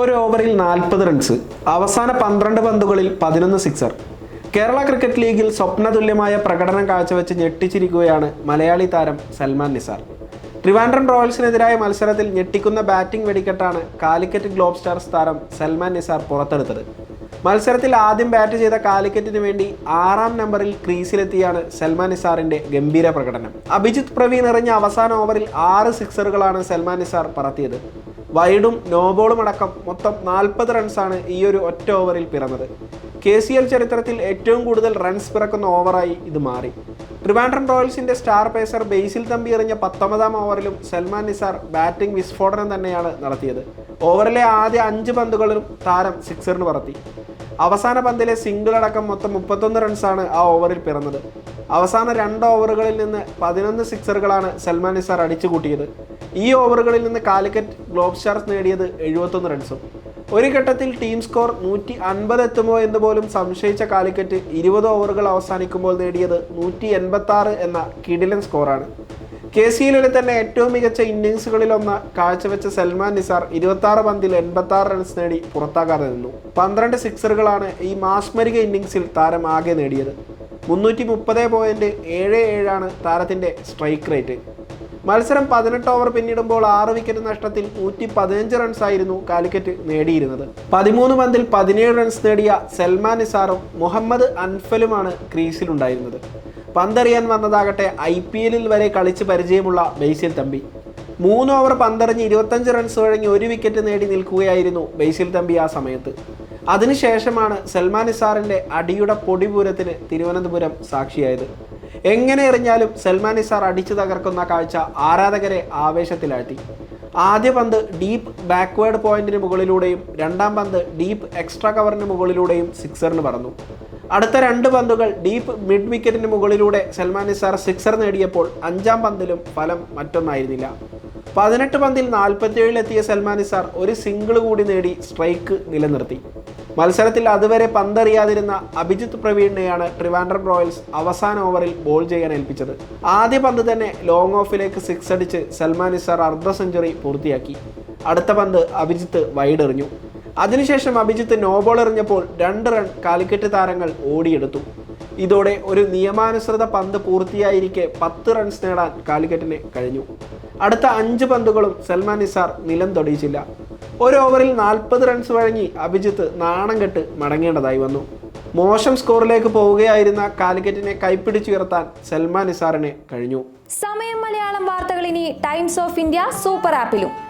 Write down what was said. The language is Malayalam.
ഒരു ഓവറിൽ നാൽപ്പത് റൺസ് അവസാന പന്ത്രണ്ട് പന്തുകളിൽ പതിനൊന്ന് സിക്സർ. കേരള ക്രിക്കറ്റ് ലീഗിൽ സ്വപ്നതുല്യമായ പ്രകടനം കാഴ്ചവെച്ച് ഞെട്ടിച്ചിരിക്കുകയാണ് മലയാളി താരം സൽമാൻ നിസാർ. ട്രിവാൻഡ്രം റോയൽസിനെതിരായ മത്സരത്തിൽ ഞെട്ടിക്കുന്ന ബാറ്റിംഗ് വെടിക്കെട്ടാണ് കാലിക്കറ്റ് ഗ്ലോബ് സ്റ്റാർസ് താരം സൽമാൻ നിസാർ പുറത്തെടുത്തത്. മത്സരത്തിൽ ആദ്യം ബാറ്റ് ചെയ്ത കാലിക്കറ്റിന് വേണ്ടി ആറാം നമ്പറിൽ ക്രീസിലെത്തിയാണ് സൽമാൻ നിസാറിന്റെ ഗംഭീര പ്രകടനം. അഭിജിത് പ്രവീൺ എറിഞ്ഞ അവസാന ഓവറിൽ ആറ് സിക്സറുകളാണ് സൽമാൻ നിസാർ പറത്തിയത്. വൈഡും നോബോളും അടക്കം മൊത്തം നാൽപ്പത് റൺസാണ് ഈ ഒരു ഒറ്റ ഓവറിൽ പിറന്നത്. കെ സി എൽ ചരിത്രത്തിൽ ഏറ്റവും കൂടുതൽ റൺസ് പിറക്കുന്ന ഓവറായി ഇത് മാറി. ട്രിവാൻഡ്രം റോയൽസിന്റെ സ്റ്റാർ പേസർ ബേസിൽ തമ്പി എറിഞ്ഞ പത്തൊമ്പതാം ഓവറിലും സൽമാൻ നിസാർ ബാറ്റിംഗ് വിസ്ഫോടനം തന്നെയാണ് നടത്തിയത്. ഓവറിലെ ആദ്യ അഞ്ച് പന്തുകളിലും താരം സിക്സറിന് പറത്തി. അവസാന പന്തിലെ സിംഗിൾ അടക്കം മൊത്തം മുപ്പത്തൊന്ന് റൺസാണ് ആ ഓവറിൽ പിറന്നത്. അവസാന രണ്ട് ഓവറുകളിൽ നിന്ന് പതിനൊന്ന് സിക്സറുകളാണ് സൽമാൻ നിസാർ അടിച്ചു കൂട്ടിയത്. ഈ ഓവറുകളിൽ നിന്ന് കാലിക്കറ്റ് ഗ്ലോബ് സ്റ്റാർസ് നേടിയത് എഴുപത്തൊന്ന് റൺസും. ഒരു ഘട്ടത്തിൽ ടീം സ്കോർ നൂറ്റി അൻപത് എത്തുമോ എന്ന് പോലും സംശയിച്ച കാലിക്കറ്റ് ഇരുപത് ഓവറുകൾ അവസാനിക്കുമ്പോൾ നേടിയത് നൂറ്റി എൺപത്തി എന്ന കിടിലൻ സ്കോറാണ്. കെ സി എല്ലിലെ തന്നെ ഏറ്റവും മികച്ച ഇന്നിങ്സുകളിലൊന്ന് കാഴ്ചവെച്ച സൽമാൻ നിസാർ ഇരുപത്തി ആറ് പന്തിൽ എൺപത്തി ആറ് റൺസ് നേടി പുറത്താകാതെ നിന്നു. പന്ത്രണ്ട് സിക്സറുകളാണ് ഈ മാസ്മരിക ഇന്നിങ്സിൽ താരം ആകെ നേടിയത്. മുന്നൂറ്റി മുപ്പത് പോയിന്റ് ഏഴ് ഏഴാണ് താരത്തിന്റെ സ്ട്രൈക്ക് റേറ്റ്. മത്സരം പതിനെട്ട് ഓവർ പിന്നിടുമ്പോൾ ആറ് വിക്കറ്റ് നഷ്ടത്തിൽ നൂറ്റി പതിനഞ്ച് റൺസായിരുന്നു കാലിക്കറ്റ് നേടിയിരുന്നത്. പതിമൂന്ന് പന്തിൽ പതിനേഴ് റൺസ് നേടിയ സൽമാൻ നിസാറും മുഹമ്മദ് അൻഫലുമാണ് ക്രീസിലുണ്ടായിരുന്നത്. പന്തെറിയാൻ വന്നതാകട്ടെ ഐ പി എല്ലിൽ വരെ കളിച്ച് പരിചയമുള്ള ബൈസിൽ തമ്പി. മൂന്ന് ഓവർ പന്തെറിഞ്ഞ് ഇരുപത്തഞ്ച് റൺസ് വഴങ്ങി ഒരു വിക്കറ്റ് നേടി നിൽക്കുകയായിരുന്നു ബൈസിൽ തമ്പി ആ സമയത്ത്. അതിനുശേഷമാണ് സൽമാൻ നിസാറിന്റെ അടിയുടെ പൊടിപൂരത്തിന് തിരുവനന്തപുരം സാക്ഷിയായത്. എങ്ങനെ എറിഞ്ഞാലും സൽമാൻ നിസാർ അടിച്ചു തകർക്കുന്ന കാഴ്ച ആരാധകരെ ആവേശത്തിലാഴ്ത്തി. ആദ്യ പന്ത് ഡീപ്പ് ബാക്ക്വേർഡ് പോയിന്റിന് മുകളിലൂടെയും രണ്ടാം പന്ത് ഡീപ്പ് എക്സ്ട്രാ കവറിന് മുകളിലൂടെയും സിക്സറിന് പറന്നു. അടുത്ത രണ്ട് പന്തുകൾ ഡീപ്പ് മിഡ് വിക്കറ്റിന് മുകളിലൂടെ സൽമാൻ നിസാർ സിക്സർ നേടിയപ്പോൾ അഞ്ചാം പന്തിലും ഫലം മറ്റൊന്നായിരുന്നില്ല. പതിനെട്ട് പന്തിൽ നാൽപ്പത്തിയേഴിലെത്തിയ സൽമാൻ നിസാർ ഒരു സിംഗിൾ കൂടി നേടി സ്ട്രൈക്ക് നിലനിർത്തി. മത്സരത്തിൽ അതുവരെ പന്തറിയാതിരുന്ന അഭിജിത്ത് പ്രവീണിനെയാണ് ട്രിവാൻഡ്രം റോയൽസ് അവസാന ഓവറിൽ ബോൾ ചെയ്യാൻ ഏൽപ്പിച്ചത്. ആദ്യ പന്ത് തന്നെ ലോങ് ഓഫിലേക്ക് സിക്സ് അടിച്ച് സൽമാൻ നിസാർ അർദ്ധ സെഞ്ചുറി പൂർത്തിയാക്കി. അടുത്ത പന്ത് അഭിജിത്ത് വൈഡ് എറിഞ്ഞു. അതിനുശേഷം അഭിജിത്ത് നോ ബോൾ എറിഞ്ഞപ്പോൾ രണ്ട് റൺ കാലിക്കറ്റ് താരങ്ങൾ ഓടിയെടുത്തു. ഇതോടെ ഒരു നിയമാനുസൃത പന്ത് പൂർത്തിയായിരിക്കെ പത്ത് റൺസ് നേടാൻ കാലിക്കറ്റിന് കഴിഞ്ഞു. അടുത്ത അഞ്ച് പന്തുകളും സൽമാൻ നിസാർ നിലം തൊടിയിച്ചില്ല ഒരു ഓവറിൽ നാൽപ്പത് റൺസ് വഴങ്ങി അഭിജിത്ത് നാണം കെട്ട് മടങ്ങേണ്ടതായി വന്നു. മോശം സ്കോറിലേക്ക് പോവുകയായിരുന്ന കാലിക്കറ്റിനെ കൈപ്പിടിച്ചുയർത്താൻ സൽമാൻ നിസാറിന് കഴിഞ്ഞു. സമയം മലയാളം വാർത്തകൾ ഇനി ടൈംസ് ഓഫ് ഇന്ത്യ സൂപ്പർ ആപ്പിലും